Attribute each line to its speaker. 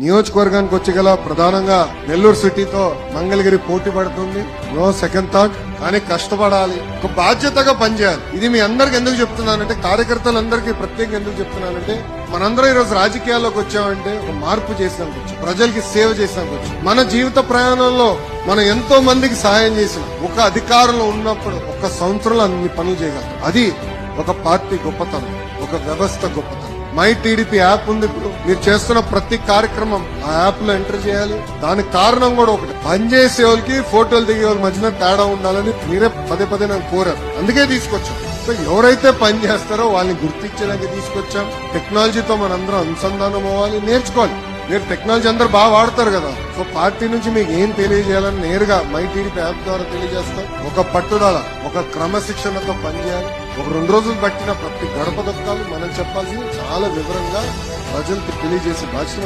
Speaker 1: నియోజకవర్గానికి వచ్చి గల ప్రధానంగా నెల్లూరు సిటీతో మంగళగిరి పోటీ పడుతుంది. నో సెకండ్ థాట్ కానీ కష్టపడాలి. ఒక బాధ్యతగా పనిచేయాలి. ఇది మీ అందరికి ఎందుకు చెప్తున్నానంటే కార్యకర్తలందరికీ ప్రత్యేకంగా ఎందుకు చెప్తున్నానంటే మనందరం ఈ రోజు రాజకీయాల్లోకి వచ్చామంటే ఒక మార్పు చేసానికి వచ్చాం. ప్రజలకి సేవ చేసానికి వచ్చాం. మన జీవిత ప్రయాణంలో మనం ఎంతో మందికి సహాయం చేసిన ఒక అధికారంలో ఉన్నప్పుడు ఒక సంవత్సరంలో అన్ని పనులు చేయగలం అది ఒక పార్టీ గొప్పతనం ఒక వ్యవస్థ గొప్పతనం. మై టీడీపీ యాప్ ఉంది ఇప్పుడు. మీరు చేస్తున్న ప్రతి కార్యక్రమం ఆ యాప్లో ఎంటర్ చేయాలి. దానికి కారణం కూడా ఒకటి. పనిచేసే వాళ్ళకి ఫోటోలు దిగే వాళ్ళ మధ్యన తేడా ఉండాలని మీరే పదే పదే నాకు కోరారు. అందుకే తీసుకొచ్చాం. సో ఎవరైతే పని చేస్తారో వాళ్ళని గుర్తించడానికి తీసుకొచ్చాం. టెక్నాలజీతో మనందరం అనుసంధానం అవ్వాలి. నేర్చుకోవాలి. మీరు టెక్నాలజీ అందరు బాగా వాడతారు కదా. సో పార్టీ నుంచి మీకు ఏం తెలియజేయాలని నేరుగా మై టీడీపీ యాప్ ద్వారా తెలియజేస్తాం. ఒక పట్టుదల ఒక క్రమశిక్షణతో పనిచేయాలి. ఒక రెండు రోజులు పట్టిన ప్రతి గడప దొక్కాలు. మనం చెప్పాల్సింది చాలా వివరంగా ప్రజలకు తెలియజేసే బాధ్యత